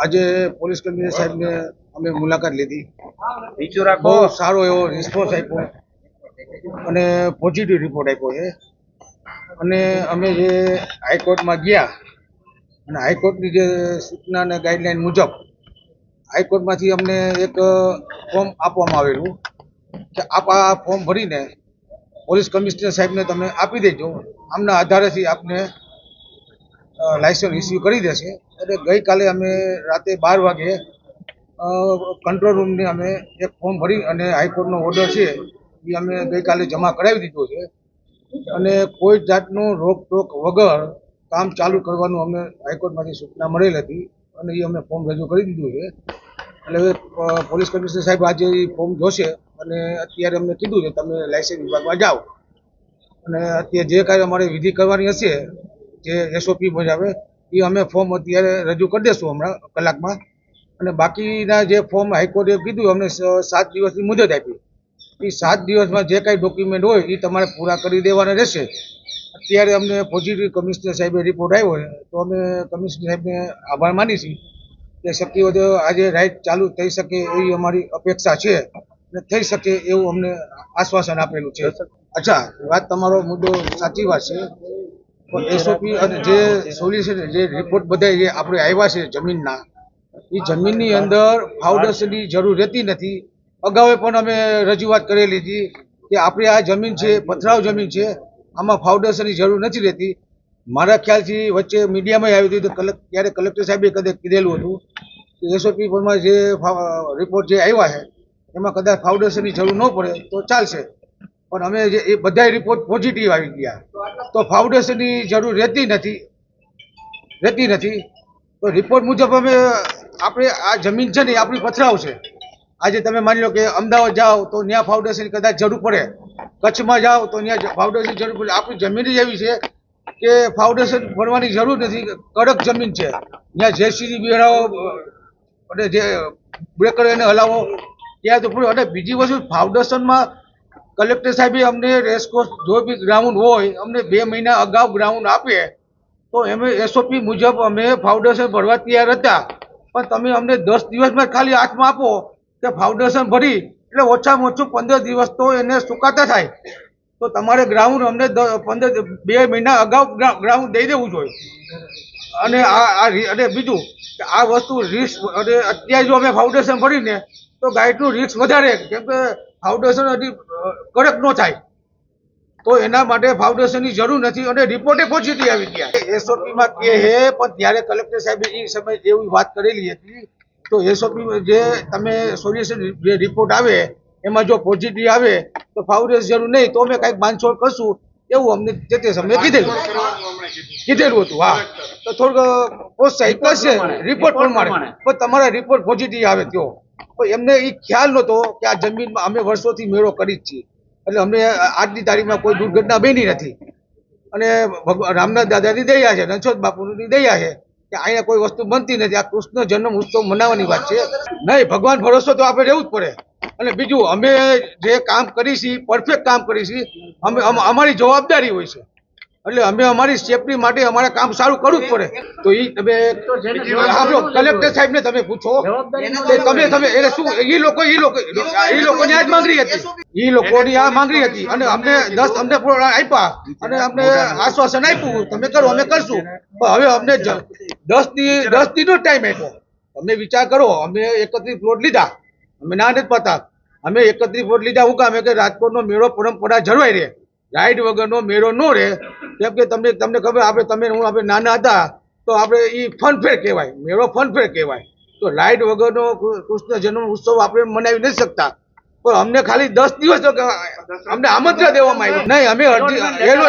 આજે police commissioner સાહેબને અમે મુલાકાત લીધી. બહુ રાખો. સારો એવો રિસ્પોન્સ આપ્યો. અને પોઝિટિવ રિપોર્ટ આપ્યો છે. અને અમે જે હાઈકોર્ટમાં ગયા અને હાઈકોર્ટની જે સૂચના અને ગાઈડલાઈન મુજબ હાઈકોર્ટમાંથી અમને એક ફોર્મ આપવામાં આવેલું કે આપ આ ફોર્મ ભરીને પોલીસ કમિશનર સાહેબને તમે આપી દેજો. આમના આધારેથી આપને લાયસન્સ ઇસ્યુ કરી દેશે. એટલે ગઈકાલે અમે રાતે બાર વાગે કંટ્રોલ રૂમને અમે એક ફોર્મ ભરી અને હાઈકોર્ટનો ઓર્ડર છે, એ અમે ગઈકાલે જમા કરાવી દીધો છે. અને કોઈ જાતનું રોકટોક વગર કામ ચાલુ કરવાનું અમને હાઈકોર્ટમાંથી સૂચના મળેલ હતી અને એ અમે ફોર્મ રજૂ કરી દીધું છે. એટલે હવે પોલીસ કમિશનર સાહેબ આજે એ ફોર્મ જોશે અને અત્યારે અમને કીધું છે, તમે લાયસન્સ વિભાગમાં જાઓ. અને અત્યારે જે કાંઈ અમારે વિધિ કરવાની હશે જે એસઓપી મુજબ એ અમે ફોર્મ અત્યારે રજૂ કરી દઈશું હમણાં કલાકમાં. અને બાકીના જે ફોર્મ હાઈકોર્ટે કીધું અમને સાત દિવસની મુદત આપી. એ સાત દિવસમાં જે કાંઈ ડોક્યુમેન્ટ હોય એ તમારે પૂરા કરી દેવાના રહેશે. અત્યારે અમને પોઝિટિવ કમિશનર સાહેબે રિપોર્ટ આવ્યો છે તો અમે કમિશનર સાહેબને આભાર માની છીએ કે શક્ય વધુ આજે રાઇટ ચાલુ થઈ શકે એવી અમારી અપેક્ષા છે અને થઈ શકે એવું અમને આશ્વાસન આપેલું છે. અચ્છા વાત તમારો મુદ્દો સાચી વાત છે. એસઓપી અને જે સોલ્યુશન જે રિપોર્ટ બધા જે આપણે આવ્યા છે જમીનના એ જમીનની અંદર ફાઉન્ડેશનની જરૂર રહેતી નથી. અગાઉ પણ અમે રજૂઆત કરેલી હતી કે આપણી આ જમીન છે પથરાવ જમીન છે આમાં ફાઉન્ડેશનની જરૂર નથી રહેતી. મારા ખ્યાલથી વચ્ચે મીડિયામાં આવ્યું હતું તો કલેક્ટ ત્યારે કલેક્ટર સાહેબે કદાચ કીધેલું હતું કે એસઓપી પરમાં જે રિપોર્ટ જે આવ્યા છે એમાં કદાચ ફાઉન્ડેશનની જરૂર ન પડે તો ચાલશે. પણ અમે જે એ બધા રિપોર્ટ પોઝિટિવ આવી ગયા. તો ફાઉન્ડેશનની જરૂર રહેતી નથી. રહેતી નથી. તો રિપોર્ટ મુજબ અમે આપણે આ જમીન છે ને આપણી પથરાવ છે. આજે તમે માની લો કે અમદાવાદ જાઓ તો ત્યાં ફાઉન્ડેશન કદાચ જરૂર પડે. કચ્છમાં જાઓ તો ત્યાં ફાઉન્ડેશન જરૂર પડે. આપણી જમીન જ એવી છે કે ફાઉન્ડેશન ભરવાની જરૂર નથી. કડક જમીન છે. ત્યાં જેસીબી બેરાવો અને જે બ્રેકર એને હલાવો. ત્યાં તો પૂરું. અને બીજી વસ્તુ, ફાઉન્ડેશનમાં કલેક્ટર સાહેબે અમને રેસકોર્સ જો બી ગ્રાઉન્ડ હોય, અમને બે મહિના અગાઉ ગ્રાઉન્ડ આપે, તો એમ એસઓપી મુજબ અમે ફાઉન્ડેશન ભરવા તૈયાર હતા. પણ તમે અમને દસ દિવસમાં ખાલી હાથમાં આપો કે ફાઉન્ડેશન ભરી, એટલે ઓછામાં ઓછું પંદર દિવસ તો એને સુકાતા થાય. તો તમારે ગ્રાઉન્ડ અમને પંદર બે મહિના અગાઉ ગ્રાઉન્ડ દઈ દેવું જોઈએ. અને આ અને બીજું, આ વસ્તુ રિસ્ક અને અત્યારે જો અમે ફાઉન્ડેશન ભરીને તો ગાઈડનું રિસ્ક વધારે કેમ કે ફાઉન્ડેશન હજી કડક ન થાય. તો એના માટે ફાઉન્ડેશનની જરૂર નથી અને રિપોર્ટે પોઝિટિવ આવી ગયા એસઓપી માં કે હે પણ ત્યારે કલેક્ટર સાહેબે એ સમય એવી વાત કરેલી હતી તો એસઓપી જે તમે સોલ્યુશન જે રિપોર્ટ આવે એમાં જો પોઝિટિવ આવે તો ફાઉન્ડેશન જરૂર નહીં. તો અમે કાંઈક બાંધછોડ કરશું. એવું અમને તે તે સમયે કીધેલું. કીધેલું હતું હા. તો થોડુંક પ્રોત્સાહિત કરશે. રિપોર્ટ પ્રમાણે. પણ તમારા રિપોર્ટ પોઝિટિવ આવે ત્યો પણ એમને એ ખ્યાલ નહોતો કે આ જમીનમાં અમે વર્ષોથી મેળો કરી જ છીએ. એટલે અમને આજની તારીખમાં કોઈ દુર્ઘટના બની નથી. અને રામનાથ દાદાની દયા છે રણછોડ બાપુની દયા છે કે અહીંયા કોઈ વસ્તુ બનતી નથી. આ કૃષ્ણ જન્મ ઉત્સવ મનાવવાની વાત છે. નહીં, ભગવાન ભરોસો તો આપણે રહેવું જ પડે. અને બીજું, અમે જે કામ કરી છીએ પરફેક્ટ કામ કરી છીએ અમે, અમારી જવાબદારી હોય છે. એટલે અમે અમારી સેફટી માટે અમારે કામ સારું કરવું જ પડે. તો એ તમે કલેક્ટર સાહેબ ને તમે પૂછો. તમે તમે એટલે શું એ લોકો એ લોકો એ લોકોની આ જ માંગણી હતી. એ લોકોની આ માંગણી હતી. અને અમને દસ અમને આપ્યા. અને અમને આશ્વાસન આપ્યું તમે કરો અમે કરશું. પણ હવે અમને દસથી દસ દીનો ટાઈમ આપ્યો. તમે વિચાર કરો અમે એકત્રીસ પ્લોટ લીધા. અમે ના નથી પતા અમે એકત્રીસ પ્લોટ લીધા. હું કામ કે રાજકોટનો મેળો પરંપરા જળવાઈ રહે. રાઈડ વગરનો મેળો ન રહે. કેમ કે તમને તમને ખબર આપણે તમે હું આપણે નાના હતા તો આપણે એ ફનફેર કહેવાય. મેળો ફનફેર કહેવાય. તો લાઇટ વગરનો કૃષ્ણ જન્મ ઉત્સવ આપણે મનાવી નથી શકતા. પણ અમને ખાલી દસ દિવસ અમને આમંત્રણ દેવામાં આવ્યું. નહીં અમે અડધી એલો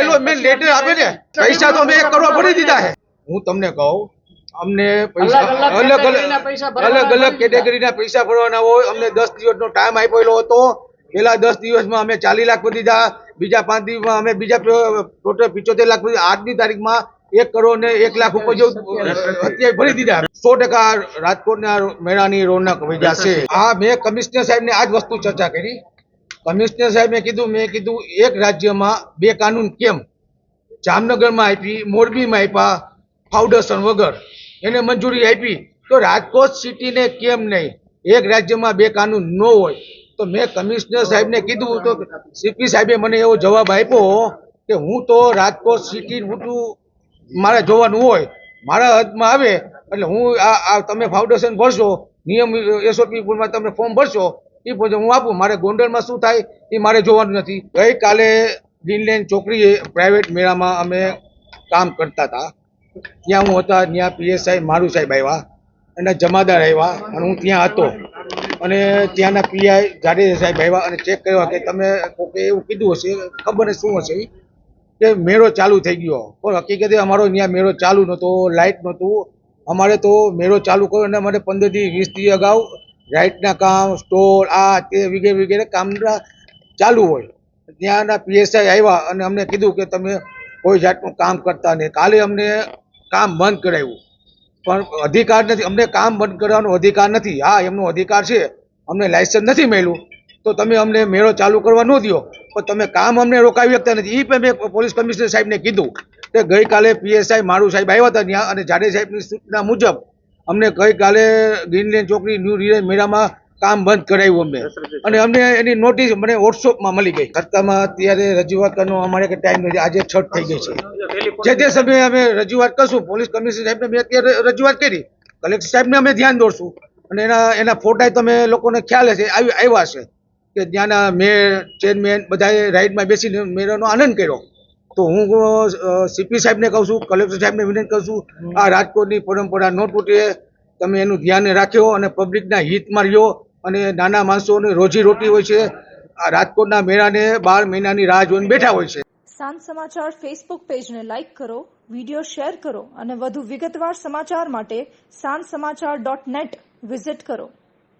એલો મેં લેટર આપે ને પૈસા તો અમે એક કરોડ ભરી દીધા છે. હું તમને કહું અમને પૈસા અલગ અલગ અલગ અલગ કેટેગરીના પૈસા ભરવાના હોય અમને દસ દિવસનો ટાઈમ આપેલો હતો. પેલા દસ દિવસમાં અમે ચાલીસ લાખ ભરી દીધા. બીજા પાંચ દિવસમાં અમે બીજા ટોટલ પિચોતેર લાખ આજની તારીખમાં એક કરોડ ને એક લાખ ઉપર જેવું અત્યારે ભરી દીધા. સો ટકા રાજકોટના મેળાની રોનક છે આ મેં કમિશનર સાહેબને આ જ વસ્તુ ચર્ચા કરી. કમિશનર સાહેબે કીધું મેં કીધું એક રાજ્યમાં બે કાનૂન કેમ? જામનગરમાં આપી મોરબીમાં આપ્યા ફાઉન્ડેશન વગર. એને મંજૂરી આપી. તો રાજકોટ સિટીને કેમ નહીં? એક રાજ્યમાં બે કાનૂન ન હોય. તો મેં કમિશનર સાહેબને કીધું તો સીપી સાહેબે મને એવો જવાબ આપ્યો કે હું તો રાજકોટ સિટી મોટું મારે જોવાનું હોય, મારા હદમાં આવે એટલે હું આ તમે ફાઉન્ડેશન ભરશો, નિયમ એસઓપી પુલમાં તમે ફોર્મ ભરશો, એ પછી હું આપું. મારે ગોંડલમાં શું થાય એ મારે જોવાનું નથી. ગઈકાલે ગ્રીનલેન્ડ ચોકડીએ પ્રાઇવેટ મેળામાં અમે કામ કરતા હતા. ત્યાં હું હતા, ત્યાં પીએસઆઈ મારું સાહેબ આવ્યા અને જમાદાર આવ્યા અને હું ત્યાં હતો. અને ત્યાંના પીઆઈ જાડેજા સાહેબ આવ્યા અને ચેક કર્યો કે તમે કોકે એવું કીધું હશે, ખબર શું હશે. કે મેળો ચાલુ થઈ ગયો. પણ હકીકતે અમારો ત્યાં મેળો ચાલુ નહોતો, લાઇટ નહોતું. અમારે તો મેળો ચાલુ કર્યો અને અમારે પંદરથી વીસથી અગાઉ લાઇટના કામ સ્ટોર આ તે વગેરે વગેરે કામના ચાલુ હોય. ત્યાંના પીએસઆઈ આવ્યા અને અમને કીધું કે તમે કોઈ જાતનું કામ કરતા નહીં. કાલે અમને કામ બંધ કરાવ્યું પણ અધિકાર નથી. અમને કામ બંધ કરવાનો અધિકાર નથી. હા, એમનો અધિકાર છે. અમને લાયસન્સ નથી મળ્યું. તો તમે અમને મેળો ચાલુ કરવા ન દો પણ તમે કામ અમને રોકાવી શકતા નથી. એ પણ મેં પોલીસ કમિશનર સાહેબને કીધું કે ગઈકાલે પીએસઆઈ મારું સાહેબ આવ્યા હતા ત્યાં અને જાડે સાહેબની સૂચના મુજબ અમને ગઈકાલે ગ્રીનલેન્ડ ચોકડી ન્યૂ રિલાયન્સ મેળામાં કામ બંધ કરાવ્યું અમે. અને અમને એની નોટિસ મને વોટ્સઅપમાં મળી ગઈ. ખર્ચામાં અત્યારે રજૂઆત કરવાનો અમારે કે ટાઈમ નથી. આજે છઠ થઈ ગઈ છે. જે તે સમયે અમે રજૂઆત કરશું. પોલીસ કમિશનર સાહેબને મેં અત્યારે રજૂઆત કરી. કલેક્ટર સાહેબને અમે ધ્યાન દોરશું. અને એના એના ફોટા તમે લોકોને ખ્યાલ હશે. આવી આવ્યા છે કે ત્યાંના મેયર ચેરમેન બધાએ રાઈડમાં બેસીને મેયરનો આનંદ કર્યો. તો હું સીપી સાહેબને કહું છું કલેક્ટર સાહેબને વિનંતી કરું છું આ રાજકોટની પરંપરા ન તૂટે. તમે એનું ધ્યાન રાખ્યો અને પબ્લિકના હિતમાં રહ્યો અને નાના માણસોને રોજી રોટી હોય છે. આ રાજકોટના મેળાને બાર મહિનાની રાહ જોઈને બેઠા હોય છે. સાંજ સમાચાર ફેસબુક પેજને લાઇક કરો વીડિયો શેર કરો અને વધુ વિગતવાર સમાચાર માટે સાંજ સમાચાર ડોટ નેટ વિઝિટ કરો.